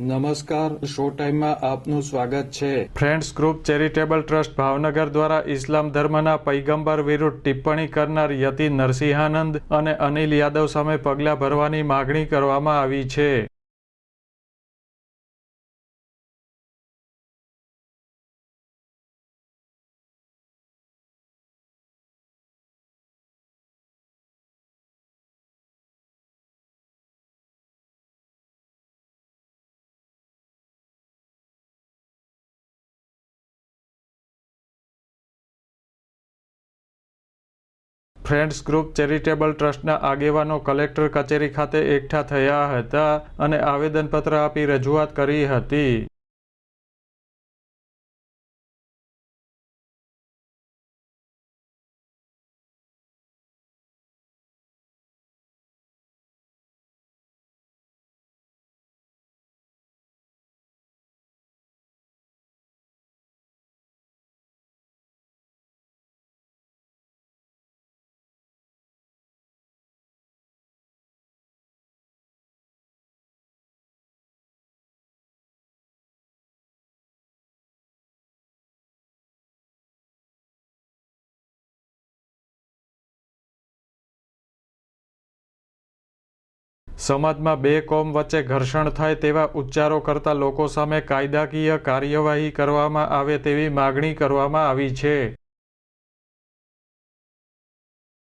નમસ્કાર, શો ટાઈમમાં આપનું સ્વાગત છે. Friends group charitable trust Bhavnagar દ્વારા ઇસ્લામ ધર્મના પૈગંબર વિરુદ્ધ ટિપ્પણી કરનાર યતિ નરસિંહાનંદ અને અનિલ યાદવ સામે પગલાં ભરવાની માગણી કરવામાં આવી છે. ફ્રેન્ડ્સ ગ્રુપ ચેરિટેબલ ટ્રસ્ટના આગેવાનો કલેક્ટર કચેરી ખાતે એકઠા થયા હતા અને આવેદનપત્ર આપી રજૂઆત કરી હતી. સમાજમાં બે કોમ વચ્ચે ઘર્ષણ થાય તેવા ઉચ્ચારો કરતા લોકો સામે કાયદાકીય કાર્યવાહી કરવામાં આવે તેવી માગણી કરવામાં આવી છે.